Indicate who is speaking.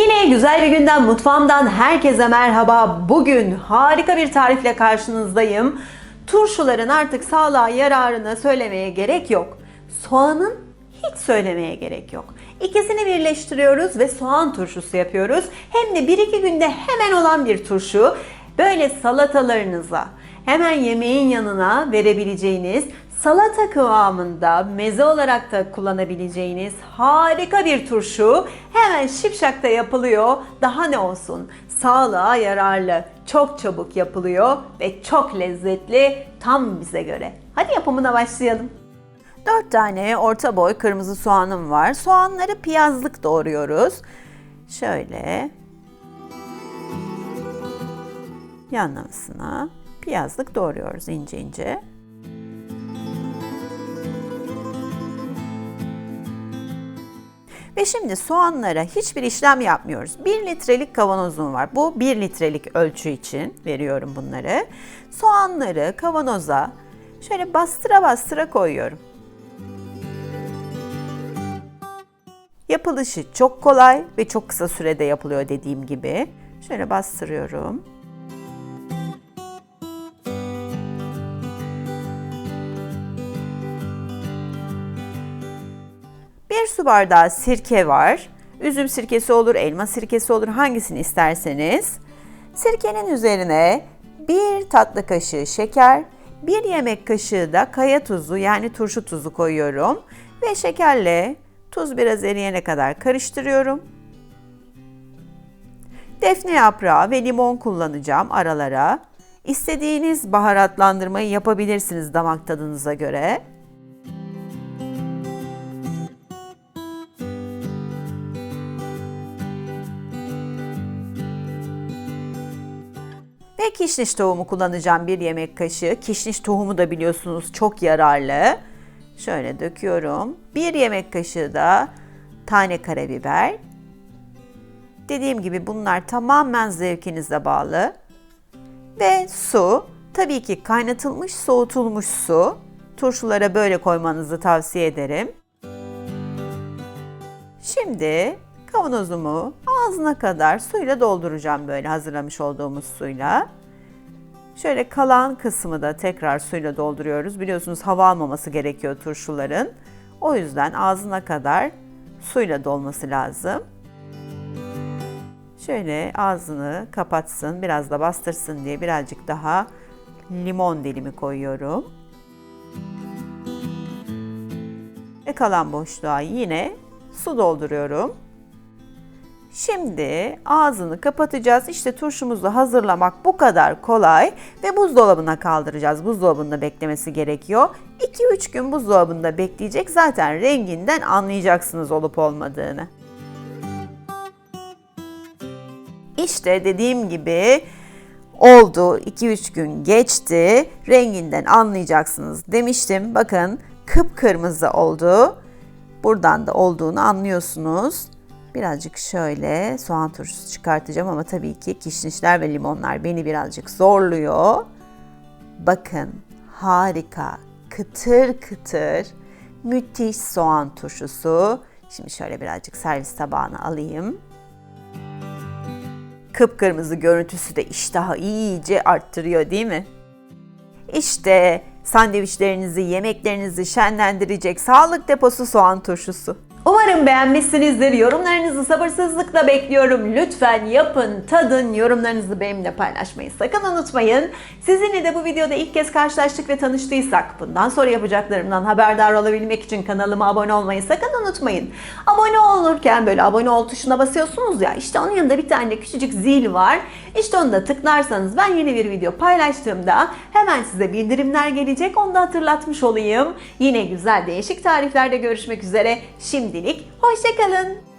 Speaker 1: Yine güzel bir günden mutfağımdan herkese merhaba. Bugün harika bir tarifle karşınızdayım. Turşuların artık sağlığa yararını söylemeye gerek yok. Soğanın hiç söylemeye gerek yok. İkisini birleştiriyoruz ve soğan turşusu yapıyoruz. Hem de 1-2 günde hemen olan bir turşu. Böyle salatalarınıza, hemen yemeğin yanına verebileceğiniz salata kıvamında meze olarak da kullanabileceğiniz harika bir turşu hemen şipşakta yapılıyor. Daha ne olsun? Sağlığa yararlı, çok çabuk yapılıyor ve çok lezzetli tam bize göre. Hadi yapımına başlayalım. 4 tane orta boy kırmızı soğanım var. Soğanları piyazlık doğruyoruz. Şöyle yanlamasına piyazlık doğruyoruz ince ince. Ve şimdi soğanlara hiçbir işlem yapmıyoruz. 1 litrelik kavanozum var. Bu 1 litrelik ölçü için veriyorum bunları. Soğanları kavanoza şöyle bastıra bastıra koyuyorum. Yapılışı çok kolay ve çok kısa sürede yapılıyor dediğim gibi. Şöyle bastırıyorum. Bir su bardağı sirke var. Üzüm sirkesi olur, elma sirkesi olur, hangisini isterseniz. Sirkenin üzerine bir tatlı kaşığı şeker, bir yemek kaşığı da kaya tuzu yani turşu tuzu koyuyorum. Ve şekerle tuz biraz eriyene kadar karıştırıyorum. Defne yaprağı ve limon kullanacağım aralara. İstediğiniz baharatlandırmayı yapabilirsiniz damak tadınıza göre. Ve kişniş tohumu kullanacağım bir yemek kaşığı. Kişniş tohumu da biliyorsunuz çok yararlı. Şöyle döküyorum. Bir yemek kaşığı da tane karabiber. Dediğim gibi bunlar tamamen zevkinize bağlı. Ve su. Tabii ki kaynatılmış, soğutulmuş su. Turşulara böyle koymanızı tavsiye ederim. Şimdi kavanozumu ağzına kadar suyla dolduracağım böyle hazırlamış olduğumuz suyla. Şöyle kalan kısmı da tekrar suyla dolduruyoruz. Biliyorsunuz hava almaması gerekiyor turşuların. O yüzden ağzına kadar suyla dolması lazım. Şöyle ağzını kapatsın, biraz da bastırsın diye birazcık daha limon dilimi koyuyorum. Ve kalan boşluğa yine su dolduruyorum. Şimdi ağzını kapatacağız. İşte turşumuzu hazırlamak bu kadar kolay ve buzdolabına kaldıracağız. Buzdolabında beklemesi gerekiyor. 2-3 gün buzdolabında bekleyecek. Zaten renginden anlayacaksınız olup olmadığını. İşte dediğim gibi oldu. 2-3 gün geçti. Renginden anlayacaksınız demiştim. Bakın kıpkırmızı oldu. Buradan da olduğunu anlıyorsunuz. Birazcık şöyle soğan turşusu çıkartacağım ama tabii ki kişnişler ve limonlar beni birazcık zorluyor. Bakın harika, kıtır kıtır, müthiş soğan turşusu. Şimdi şöyle birazcık servis tabağına alayım. Kıpkırmızı görüntüsü de iştahı iyice arttırıyor değil mi? İşte sandviçlerinizi, yemeklerinizi şenlendirecek sağlık deposu soğan turşusu. Umarım beğenmişsinizdir. Yorumlarınızı sabırsızlıkla bekliyorum. Lütfen yapın, tadın, yorumlarınızı benimle paylaşmayı sakın unutmayın. Sizinle de bu videoda ilk kez karşılaştık ve tanıştıysak bundan sonra yapacaklarımdan haberdar olabilmek için kanalıma abone olmayı sakın unutmayın. Abone olurken böyle abone ol tuşuna basıyorsunuz ya işte onun yanında bir tane küçücük zil var. İşte onu da tıklarsanız ben yeni bir video paylaştığımda hemen size bildirimler gelecek. Onu da hatırlatmış olayım. Yine güzel değişik tariflerde görüşmek üzere. Şimdilik hoşçakalın.